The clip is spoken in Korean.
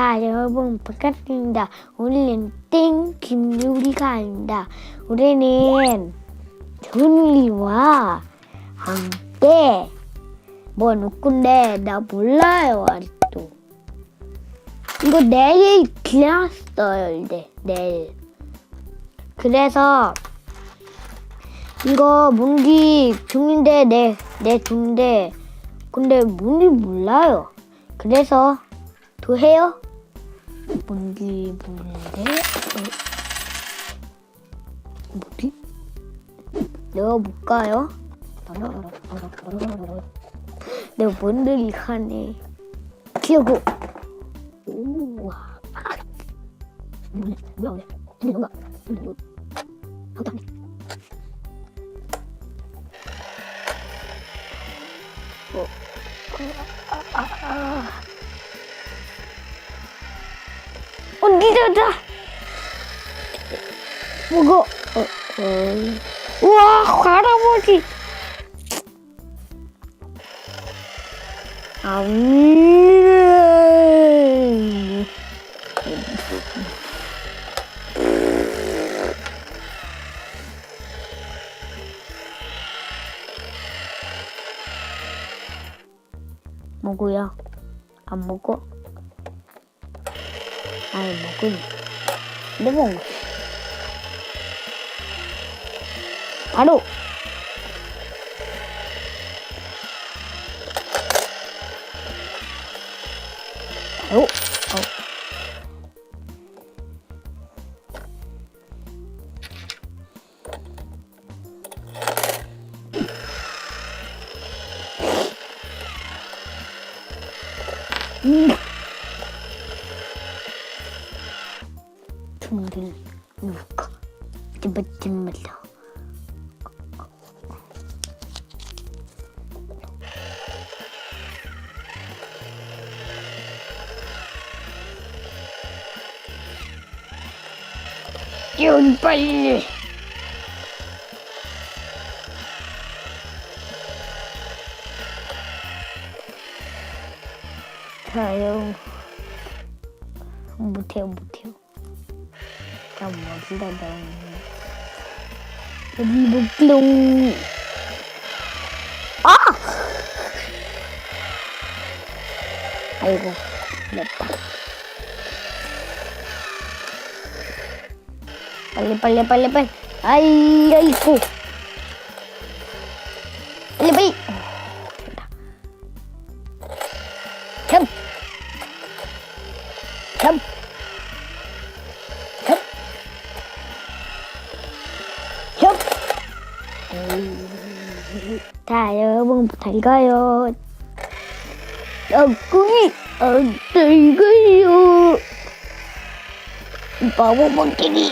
자, 여러분, 반갑습니다. 오늘은 땡 김유리가 아닙니다. 우리는 준이와 함께 뭐 누군데 나 몰라요 아직도. 이거 내일 지났어요 이제 내일. 그래서 이거 뭔지 중인데 내 내 중인데 근데 뭔지 몰라요. 그래서 도 해요? 뭔지 모르는데 어. 뭐지? 내가 볼까요? 내가 뭔들 이 하네 키우고 우와 뭐야 뭐야 근데 뭔가 이거 아무 어, 니다다. 뭐고? 어, 어. 우와, 할아버지. 아, 음. 뭐고요? 안 먹어? 아이 먹은 내가 먹은 거 바로 바로 어. 음. 둥근 누가 찌릿찌릿하다 연 빨리. 자요. 못해요 못해요 난 멋지다 너 여기 목롱 아 아이고 냈다 빨리 빨리 빨리 빨리 아이 아이고 자, 여러분, 잘 가요. 여기, 안잘 가요. 바보 먹기기.